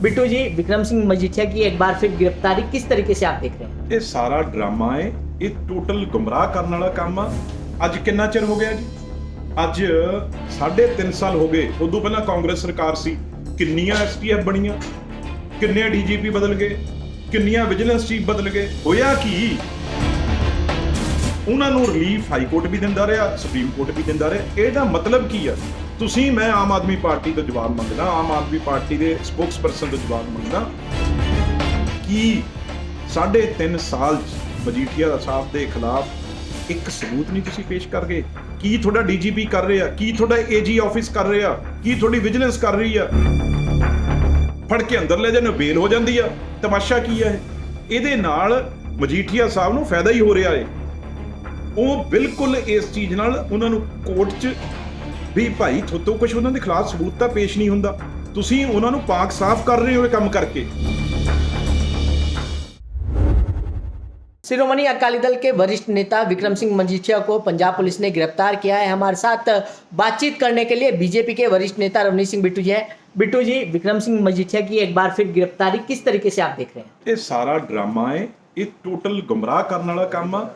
बिट्टू जी विक्रम सिंह मजीठिया की एक बार फिर गिरफ्तारी किस तरीके से आप देख रहे हैं ਇਹ ਸਾਰਾ ਡਰਾਮਾ ਹੈ ਇਹ ਟੋਟਲ ਗੁੰਮਰਾਹ ਕਰਨ ਵਾਲਾ ਕੰਮ ਆ ਅੱਜ ਕਿੰਨਾ ਚਿਰ ਹੋ ਗਿਆ ਜੀ ਅੱਜ 3.5 ਸਾਲ ਹੋ ਗਏ ਉਦੋਂ ਪਹਿਲਾਂ ਕਾਂਗਰਸ ਸਰਕਾਰ ਸੀ ਕਿੰਨੀਆਂ ਐਸਟੀਐਫ ਬਣੀਆਂ ਕਿੰਨੇ ਡੀਜੀਪੀ ਬਦਲ ਗਏ ਕਿੰਨੀਆਂ ਵਿਜੀਲੈਂਸ ਚੀਫ ਬਦਲ ਗਏ ਹੋਇਆ ਕੀ ਉਹਨਾਂ ਨੂੰ ਰਿਲੀਫ ਹਾਈ ਕੋਰਟ ਵੀ ਦਿੰਦਾ ਰਿਹਾ ਸੁਪਰੀਮ ਕੋਰਟ ਵੀ ਦਿੰਦਾ ਰਿਹਾ। ਇਹਦਾ ਮਤਲਬ ਕੀ ਆ? ਤੁਸੀਂ ਮੈਂ ਆਮ ਆਦਮੀ ਪਾਰਟੀ ਤੋਂ ਜਵਾਬ ਮੰਗਦਾ ਆਮ ਆਦਮੀ ਪਾਰਟੀ ਦੇ ਸਪੋਕਸਪਰਸਨ ਤੋਂ ਜਵਾਬ ਮੰਗਦਾ ਕੀ ਸਾਢੇ ਤਿੰਨ ਸਾਲ ਚ ਮਜੀਠੀਆ ਸਾਹਿਬ ਦੇ ਖਿਲਾਫ ਇੱਕ ਸਬੂਤ ਨਹੀਂ ਤੁਸੀਂ ਪੇਸ਼ ਕਰ ਗਏ। ਕੀ ਤੁਹਾਡਾ ਡੀਜੀਪੀ ਕਰ ਰਿਹਾ? ਕੀ ਤੁਹਾਡਾ ਏਜੀ ਆਫਿਸ ਕਰ ਰਿਹਾ? ਕੀ ਤੁਹਾਡੀ ਵਿਜੀਲੈਂਸ ਕਰ ਰਹੀ ਆ? ਫੜ ਕੇ ਅੰਦਰ ਲੈ ਜਾਂਦੇ ਹੋ, ਬੇਲ ਹੋ ਜਾਂਦੀ ਆ। ਤਮਾਸ਼ਾ ਕੀ ਹੈ ਇਹਦੇ ਨਾਲ ਮਜੀਠੀਆ ਸਾਹਿਬ ਨੂੰ ਫਾਇਦਾ ਹੀ ਹੋ ਰਿਹਾ ਏ। ਉਹ ਬਿਲਕੁਲ ਇਸ ਚੀਜ਼ ਨਾਲ ਉਹਨਾਂ ਨੂੰ ਕੋਰਟ 'ਚ ਵੀ ਭਾਈ ਥੋਤੋਂ ਕੁਝ ਉਹਨਾਂ ਦੇ ਖਿਲਾਫ ਸਬੂਤ ਤਾਂ ਪੇਸ਼ ਨਹੀਂ ਹੁੰਦਾ ਤੁਸੀਂ ਉਹਨਾਂ ਨੂੰ ਪਾਕ ਸਾਫ਼ ਕਰ ਰਹੇ ਹੋ ਇਹ ਕੰਮ ਕਰਕੇ शिरोमणि अकाली दल के वरिष्ठ नेता विक्रम सिंह मजीठिया को पंजाब पुलिस ने गिरफ्तार किया है हमारे साथ बातचीत करने के लिए बीजेपी के वरिष्ठ नेता रवनीत सिंह बिट्टू जी है बिट्टू जी विक्रम सिंह मजीठिया की एक बार फिर गिरफ्तारी किस तरीके से आप देख रहे हैं ਇਹ ਸਾਰਾ ਡਰਾਮਾ ਹੈ ਇਹ ਟੋਟਲ ਗੁੰਮਰਾਹ ਕਰਨ ਵਾਲਾ ਕੰਮ ਆ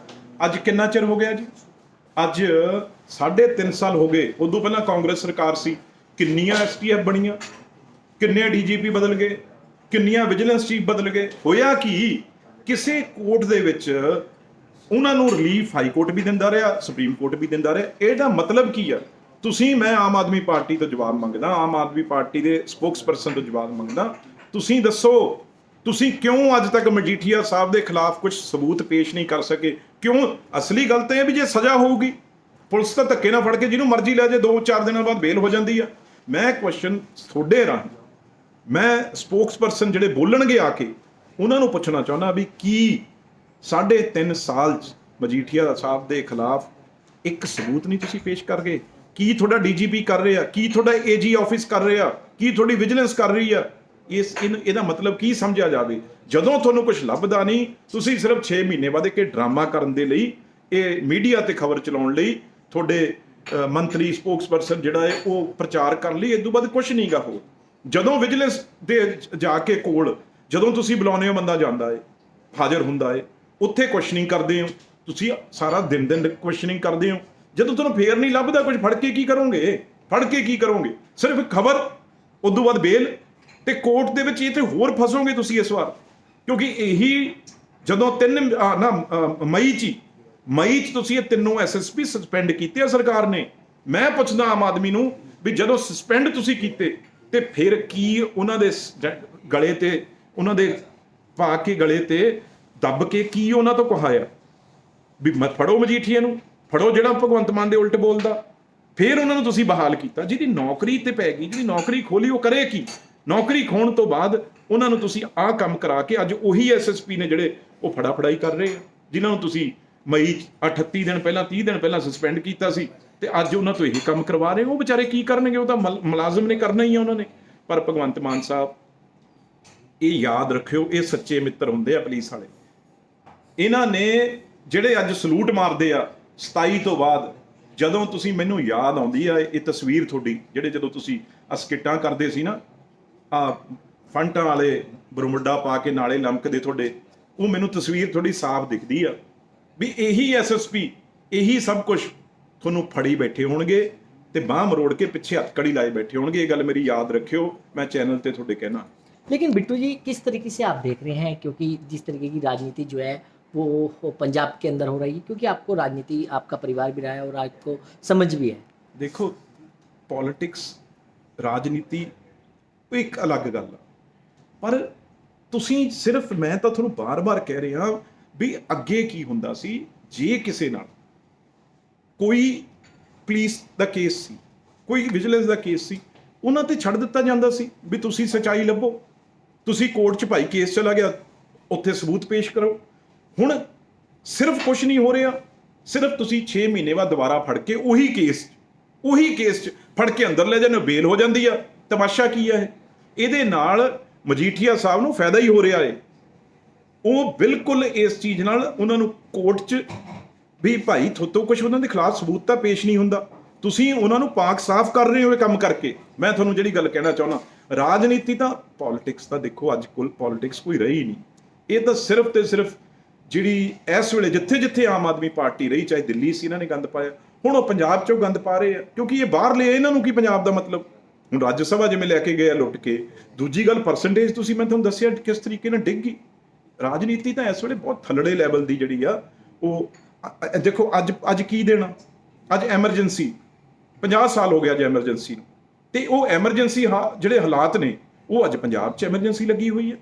ਅੱਜ ਕਿੰਨਾ ਚਿਰ ਹੋ ਗਿਆ ਜੀ? ਅੱਜ 3.5 ਸਾਲ ਹੋ ਗਏ। ਉਦੋਂ ਪਹਿਲਾਂ ਕਾਂਗਰਸ ਸਰਕਾਰ ਸੀ। ਕਿੰਨੀਆਂ ਐਸਟੀਐਫ ਬਣੀਆਂ? ਕਿੰਨੇ ਡੀਜੀਪੀ ਬਦਲ ਗਏ? ਕਿੰਨੀਆਂ ਵਿਜੀਲੈਂਸ ਚੀਫ ਬਦਲ ਗਏ? ਹੋਇਆ ਕਿ? ਕਿਸੇ ਕੋਰਟ ਦੇ ਵਿੱਚ ਉਹਨਾਂ ਨੂੰ ਰਿਲੀਫ ਹਾਈ ਕੋਰਟ ਵੀ ਦਿੰਦਾ ਰਿਹਾ, ਸੁਪਰੀਮ ਕੋਰਟ ਵੀ ਦਿੰਦਾ ਰਿਹਾ। ਇਹਦਾ ਮਤਲਬ ਕੀ ਆ? ਤੁਸੀਂ, ਮੈਂ ਆਮ ਆਦਮੀ ਪਾਰਟੀ ਤੋਂ ਜਵਾਬ ਮੰਗਦਾ, ਆਮ ਆਦਮੀ ਪਾਰਟੀ ਦੇ ਸਪੋਕਸਪਰਸਨ ਤੋਂ ਜਵਾਬ ਮੰਗਦਾ। ਤੁਸੀਂ ਦੱਸੋ ਤੁਸੀਂ ਕਿਉਂ ਅੱਜ ਤੱਕ ਮਜੀਠੀਆ ਸਾਹਿਬ ਦੇ ਖਿਲਾਫ ਕੁਝ ਸਬੂਤ ਪੇਸ਼ ਨਹੀਂ ਕਰ ਸਕੇ? ਕਿਉਂ? ਅਸਲੀ ਗੱਲ ਤਾਂ ਇਹ ਵੀ ਜੇ ਸਜ਼ਾ ਹੋਊਗੀ, ਪੁਲਿਸ ਤਾਂ ਧੱਕੇ ਨਾਲ ਫੜ ਕੇ ਜਿਹਨੂੰ ਮਰਜ਼ੀ ਲੈ ਜੇ 2-4 ਦਿਨਾਂ ਬਾਅਦ ਬੇਲ ਹੋ ਜਾਂਦੀ ਆ। ਮੈਂ ਕੁਐਸਚਨ ਤੁਹਾਡੇ ਰਾਹੀਂ, ਮੈਂ ਸਪੋਕਸਪਰਸਨ ਜਿਹੜੇ ਬੋਲਣਗੇ ਆ ਕੇ, ਉਹਨਾਂ ਨੂੰ ਪੁੱਛਣਾ ਚਾਹੁੰਦਾ ਵੀ ਕੀ ਸਾਢੇ ਤਿੰਨ ਸਾਲ ਚ ਮਜੀਠੀਆ ਸਾਹਿਬ ਦੇ ਖਿਲਾਫ ਇੱਕ ਸਬੂਤ ਨਹੀਂ ਤੁਸੀਂ ਪੇਸ਼ ਕਰ ਗਏ ਕੀ ਤੁਹਾਡਾ ਡੀਜੀਪੀ ਕਰ ਰਿਹਾ? ਕੀ ਤੁਹਾਡਾ ਏਜੀ ਆਫਿਸ ਕਰ ਰਿਹਾ? ਕੀ ਤੁਹਾਡੀ ਵਿਜੀਲੈਂਸ ਕਰ ਰਹੀ ਆ? ਇਸ ਇਨ- ਇਹਦਾ ਮਤਲਬ ਕੀ ਸਮਝਿਆ ਜਾਵੇ? ਜਦੋਂ ਤੁਹਾਨੂੰ ਕੁਝ ਲੱਭਦਾ ਨਹੀਂ ਤੁਸੀਂ ਸਿਰਫ 6 ਮਹੀਨੇ ਬਾਅਦ ਇੱਕ ਡਰਾਮਾ ਕਰਨ ਦੇ ਲਈ ਇਹ ਮੀਡੀਆ ਤੇ ਖਬਰ ਚਲਾਉਣ ਲਈ ਤੁਹਾਡੇ ਅ, ਮੰਤਰੀ ਸਪੋਕਸਪਰਸਨ ਜਿਹੜਾ ਹੈ ਉਹ ਪ੍ਰਚਾਰ ਕਰਨ ਲਈ ਇਦੋਂ ਬਾਅਦ ਕੁਝ ਨਹੀਂਗਾ ਹੋ ਜਦੋਂ ਵਿਜੀਲੈਂਸ ਦੇ ਜਾ ਕੇ ਕੋਲ ਜਦੋਂ ਤੁਸੀਂ ਬੁਲਾਉਂਦੇ ਹੋ ਬੰਦਾ ਜਾਂਦਾ ਹੈ ਹਾਜ਼ਰ ਹੁੰਦਾ ਹੈ ਉੱਥੇ ਕੁਐਸਚਨਿੰਗ ਕਰਦੇ ਹੋ। ਤੁਸੀਂ ਸਾਰਾ ਦਿਨ ਦਿਨ ਕੁਐਸਚਨਿੰਗ ਕਰਦੇ ਹੋ। ਜਦੋਂ ਤੁਹਾਨੂੰ ਫੇਰ ਨਹੀਂ ਲੱਭਦਾ ਕੁਝ ਫੜ ਕੇ ਕੀ ਕਰੋਗੇ? ਫੜ ਕੇ ਕੀ ਕਰੋਗੇ? ਸਿਰਫ ਖਬਰ ਉਦੋਂ ਬਾਅਦ ਬੇਲ ਤੇ ਕੋਰਟ ਦੇ ਵਿੱਚ ਇਹ ਤੇ ਹੋਰ ਫਸੋਗੇ ਤੁਸੀਂ ਇਸ ਵਾਰ? ਕਿਉਂਕਿ ਇਹੀ ਜਦੋਂ ਤਿੰਨ ਨਾ ਮਈ ਚ ਹੀ, ਮਈ ਚ ਤੁਸੀਂ ਇਹ ਤਿੰਨੋਂ ਐਸਐਸਪੀ ਸਸਪੈਂਡ ਕੀਤੇ ਆ ਸਰਕਾਰ ਨੇ। ਮੈਂ ਪੁੱਛਦਾ ਆਮ ਆਦਮੀ ਨੂੰ ਵੀ ਜਦੋਂ ਸਸਪੈਂਡ ਤੁਸੀਂ ਕੀਤੇ ਤੇ ਫਿਰ ਕੀ ਉਹਨਾਂ ਦੇ ਗਲੇ ਤੇ ਉਹਨਾਂ ਦੇ ਪਾ ਕੇ ਗਲੇ ਤੇ ਦੱਬ ਕੇ ਕੀ ਉਹਨਾਂ ਤੋਂ ਕਹਾਇਆ? ਵੀ ਮ ਫੜੋ ਮਜੀਠੀਏ ਨੂੰ ਫੜੋ ਜਿਹੜਾ ਭਗਵੰਤ ਮਾਨ ਦੇ ਉਲਟ ਬੋਲਦਾ। ਫਿਰ ਉਹਨਾਂ ਨੂੰ ਤੁਸੀਂ ਬਹਾਲ ਕੀਤਾ। ਜਿਹਦੀ ਨੌਕਰੀ ਤੇ ਪੈ ਗਈ ਜਿਹੜੀ ਨੌਕਰੀ ਖੋਲੀ ਉਹ ਕਰੇ ਕੀ? ਨੌਕਰੀ ਖੋਣ ਤੋਂ ਬਾਅਦ ਉਹਨਾਂ ਨੂੰ ਤੁਸੀਂ ਆਹ ਕੰਮ ਕਰਾ ਕੇ ਅੱਜ ਉਹੀ ਐਸਐਸਪੀ ਨੇ ਜਿਹੜੇ ਉਹ ਫੜਾ ਫੜਾਈ ਕਰ ਰਹੇ ਆ, ਜਿਨ੍ਹਾਂ ਨੂੰ ਤੁਸੀਂ ਮਈ 'ਚ 38 ਦਿਨ ਪਹਿਲਾਂ 30 ਦਿਨ ਪਹਿਲਾਂ ਸਸਪੈਂਡ ਕੀਤਾ ਸੀ ਤੇ ਅੱਜ ਉਹਨਾਂ ਤੋਂ ਇਹੀ ਕੰਮ ਕਰਵਾ ਰਹੇ ਉਹ ਵਿਚਾਰੇ ਕੀ ਕਰਨਗੇ? ਉਹ ਤਾਂ ਮਲ- ਮੁਲਾਜ਼ਮ ਨੇ ਕਰਨਾ ਹੀ ਆ ਉਹਨਾਂ ਨੇ। ਪਰ ਭਗਵੰਤ ਮਾਨ ਸਾਹਿਬ, ਇਹ ਯਾਦ ਰੱਖਿਓ, ਇਹ ਸੱਚੇ ਮਿੱਤਰ ਹੁੰਦੇ ਆ ਪੁਲਿਸ ਵਾਲੇ। ਇਹਨਾਂ ਨੇ ਜਿਹੜੇ ਅੱਜ ਸਲੂਟ ਮਾਰਦੇ ਆ 27 ਤੋਂ ਬਾਅਦ, ਜਦੋਂ ਤੁਸੀਂ ਮੈਨੂੰ ਯਾਦ ਆਉਂਦੀ ਆ, ਇਹ ਤਸਵੀਰ ਤੁਹਾਡੀ, ਜਿਹੜੇ ਜਦੋਂ ਤੁਸੀਂ ਆਹ ਕਰਦੇ ਸੀ ਨਾ ਆ ਫੰਟਾਂ ਵਾਲੇ ਬਰਮੁੱਡਾ ਪਾ ਕੇ ਨਾਲੇ ਲਮਕਦੇ ਤੁਹਾਡੇ ਉਹ ਮੈਨੂੰ ਤਸਵੀਰ ਥੋੜੀ ਸਾਫ਼ ਦਿਖਦੀ ਆ ਵੀ ਇਹੀ ਐਸਐਸਪੀ ਇਹੀ ਸਭ ਕੁਝ ਤੁਹਾਨੂੰ ਫੜੀ ਬੈਠੇ ਹੋਣਗੇ ਤੇ ਬਾਹ ਮਰੋੜ ਕੇ ਪਿੱਛੇ ਹੱਥਕੜੀ ਲਾਏ ਬੈਠੇ ਹੋਣਗੇ ਇਹ ਗੱਲ ਮੇਰੀ ਯਾਦ ਰੱਖਿਓ ਮੈਂ ਚੈਨਲ ਤੇ ਤੁਹਾਡੇ ਕਹਿਣਾ लेकिन बिट्टू जी किस तरीके से आप देख रहे हैं क्योंकि जिस तरीके की राजनीति जो है वो वो पंजाब के अंदर हो रही है क्योंकि आपको राजनीति आपका परिवार भी रहा है और आपको समझ भी है ਦੇਖੋ ਪੋਲਿਟਿਕਸ ਰਾਜਨੀਤੀ ਉਹ ਇੱਕ ਅਲੱਗ ਗੱਲ ਆ। ਪਰ ਤੁਸੀਂ ਸਿਰਫ ਮੈਂ ਤਾਂ ਤੁਹਾਨੂੰ ਬਾਰ-ਬਾਰ ਕਹਿ ਰਿਹਾ ਵੀ ਅੱਗੇ ਕੀ ਹੁੰਦਾ ਸੀ ਜੇ ਕਿਸੇ ਨਾਲ ਕੋਈ ਪੁਲਿਸ ਦਾ ਕੇਸ ਸੀ ਕੋਈ ਵਿਜੀਲੈਂਸ ਦਾ ਕੇਸ ਸੀ ਉਹਨਾਂ ਤੇ ਛੱਡ ਦਿੱਤਾ ਜਾਂਦਾ ਸੀ ਵੀ ਤੁਸੀਂ ਸਚਾਈ ਲੱਭੋ। ਤੁਸੀਂ ਕੋਰਟ 'ਚ ਭਾਈ ਕੇਸ ਚਲਾ ਗਿਆ ਉੱਥੇ ਸਬੂਤ ਪੇਸ਼ ਕਰੋ। ਹੁਣ ਸਿਰਫ ਕੁਝ ਨਹੀਂ ਹੋ ਰਿਹਾ ਸਿਰਫ ਤੁਸੀਂ 6 ਮਹੀਨੇ ਬਾਅਦ ਦੁਬਾਰਾ ਫੜ ਕੇ ਉਹੀ ਕੇਸ ਉਹੀ ਕੇਸ 'ਚ ਫੜ ਕੇ ਅੰਦਰ ਲੈ ਜਾਂਦੇ ਹੋ, ਬੇਲ ਹੋ ਜਾਂਦੀ ਆ। ਤਮਾਸ਼ਾ ਕੀ ਹੈ? ਇਹਦੇ ਨਾਲ ਮਜੀਠੀਆ ਸਾਹਿਬ ਨੂੰ ਫਾਇਦਾ ਹੀ ਹੋ ਰਿਹਾ ਹੈ। ਉਹ ਬਿਲਕੁਲ ਇਸ ਚੀਜ਼ ਨਾਲ ਉਹਨਾਂ ਨੂੰ ਕੋਰਟ 'ਚ ਵੀ ਭਾਈ ਥੋਤੋਂ ਕੁਝ ਉਹਨਾਂ ਦੇ ਖਿਲਾਫ ਸਬੂਤ ਤਾਂ ਪੇਸ਼ ਨਹੀਂ ਹੁੰਦਾ। ਤੁਸੀਂ ਉਹਨਾਂ ਨੂੰ ਪਾਕ ਸਾਫ਼ ਕਰ ਰਹੇ ਹੋ ਇਹ ਕੰਮ ਕਰਕੇ। ਮੈਂ ਤੁਹਾਨੂੰ ਜਿਹੜੀ ਗੱਲ ਕਹਿਣਾ ਚਾਹੁੰਦਾ, ਰਾਜਨੀਤੀ ਤਾਂ ਪੋਲਿਟਿਕਸ ਤਾਂ ਦੇਖੋ, ਅੱਜ ਕੋਲ ਪੋਲਿਟਿਕਸ ਕੋਈ ਰਹੀ ਨਹੀਂ। ਇਹ ਤਾਂ ਸਿਰਫ ਤੇ ਸਿਰਫ ਜਿਹੜੀ ਇਸ ਵੇਲੇ ਜਿੱਥੇ ਜਿੱਥੇ ਆਮ ਆਦਮੀ ਪਾਰਟੀ ਰਹੀ, ਚਾਹੇ ਦਿੱਲੀ ਸੀ, ਇਹਨਾਂ ਨੇ ਗੰਦ ਪਾਇਆ। ਹੁਣ ਉਹ ਪੰਜਾਬ 'ਚੋਂ ਗੰਦ ਪਾ ਰਹੇ ਆ, ਕਿਉਂਕਿ ਇਹ ਬਾਹਰ ਲਏ ਇਹਨਾਂ ਨੂੰ ਕੀ ਪੰਜਾਬ ਦਾ ਮਤਲਬ? ਹੁਣ ਰਾਜ ਸਭਾ ਜਿਵੇਂ ਲੈ ਕੇ ਗਏ ਆ ਲੁੱਟ ਕੇ, ਦੂਜੀ ਗੱਲ ਪਰਸੈਂਟੇਜ ਤੁਸੀਂ ਮੈਂ ਤੁਹਾਨੂੰ ਦੱਸਿਆ ਕਿਸ ਤਰੀਕੇ ਨਾਲ ਡਿੱਗ ਗਈ। ਰਾਜਨੀਤੀ ਤਾਂ ਇਸ ਵੇਲੇ ਬਹੁਤ ਥੱਲੜੇ ਲੈਵਲ ਦੀ ਜਿਹੜੀ ਆ, ਉਹ ਦੇਖੋ ਅੱਜ ਅੱਜ ਕੀ ਦੇਣਾ ਅੱਜ ਐਮਰਜੈਂਸੀ 50 ਸਾਲ ਹੋ ਗਿਆ ਅੱਜ ਐਮਰਜੈਂਸੀ ਨੂੰ। ਤੇ ਉਹ ਐਮਰਜੈਂਸੀ ਜਿਹੜੇ ਹਾਲਾਤ ਨੇ, ਉਹ ਅੱਜ ਪੰਜਾਬ 'ਚ ਐਮਰਜੈਂਸੀ ਲੱਗੀ ਹੋਈ ਹੈ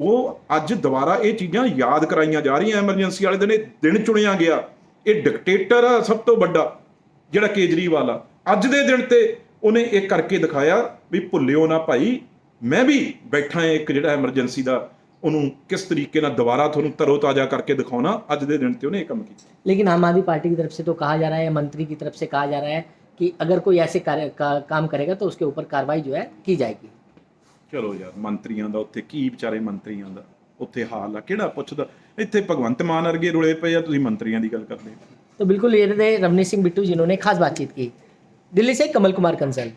ਉਹ ਅੱਜ ਦੁਬਾਰਾ ਇਹ ਚੀਜ਼ਾਂ ਯਾਦ ਕਰਾਈਆਂ ਜਾ ਰਹੀਆਂ ਐਮਰਜੈਂਸੀ ਵਾਲੇ ਦਿਨ ਇਹ ਦਿਨ ਚੁਣਿਆ ਗਿਆ। ਇਹ ਡਿਕਟੇਟਰ ਆ ਸਭ ਤੋਂ ਵੱਡਾ, ਜਿਹੜਾ ਕੇਜਰੀਵਾਲ ਆ। ਅੱਜ ਦੇ ਦਿਨ ਤੇ ਉਹਨੇ ਇਹ ਕਰਕੇ ਦਿਖਾਇਆ ਵੀ ਭੁੱਲਿਓ ਨਾ ਭਾਈ ਮੈਂ ਵੀ ਬੈਠਾ ਹਾਂ ਇੱਕ ਜਿਹੜਾ ਐਮਰਜੈਂਸੀ ਦਾ ਉਹਨੂੰ ਕਿਸ ਤਰੀਕੇ ਨਾਲ ਦੁਬਾਰਾ ਤੁਹਾਨੂੰ ਤਰੋ ਤਾਜ਼ਾ ਕਰਕੇ ਦਿਖਾਉਣਾ ਅੱਜ ਦੇ ਦਿਨ ਤੇ ਉਹਨੇ ਇਹ ਕੰਮ ਕੀਤਾ लेकिन आम आदमी पार्टी की तरफ से तो कहा जा रहा है मंत्री की तरफ से कहा जा रहा है कि अगर कोई ऐसे कार्य का, काम करेगा तो उसके ऊपर कार्रवाई जो है की जाएगी ਚਲੋ ਯਾਰ ਮੰਤਰੀਆਂ ਦਾ ਉੱਥੇ ਕੀ ਵਿਚਾਰੇ ਮੰਤਰੀਆਂ ਦਾ ਉੱਥੇ ਹਾਲ ਆ ਕਿਹੜਾ ਪੁੱਛਦਾ ਇੱਥੇ ਭਗਵੰਤ ਮਾਨ ਵਰਗੇ ਰੁਲੇ ਪਏ ਆ ਤੁਸੀਂ ਮੰਤਰੀਆਂ ਦੀ ਗੱਲ ਕਰਦੇ ਹੋ तो बिल्कुल ये थे रवनीत सिंह बिट्टू जिन्होंने खास बातचीत की दिल्ली से कमल कुमार कंसल